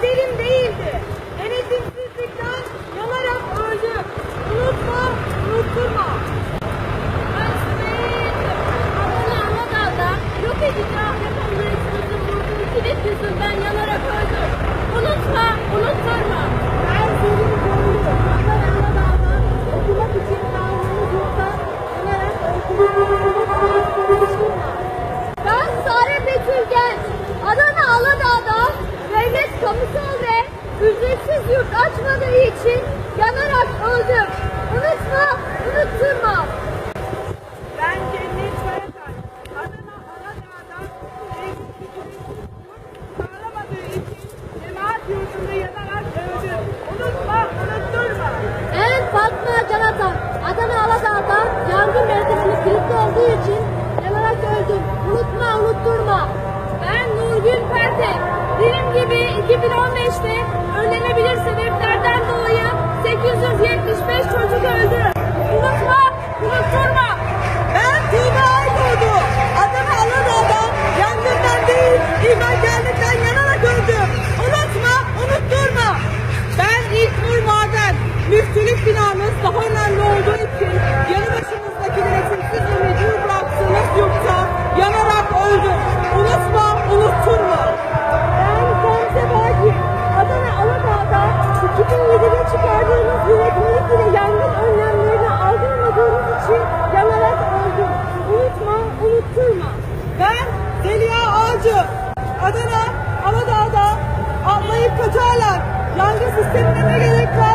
Kaderim değil. olduğu için yanarak öldüm. Unutma, unutturma. Ben Nurgül Pertek. Benim gibi 2015'te önlenebilir sebepler Adana, Aladağ'da atlayıp kaçarlar. Yangın sistemine ne gerek var?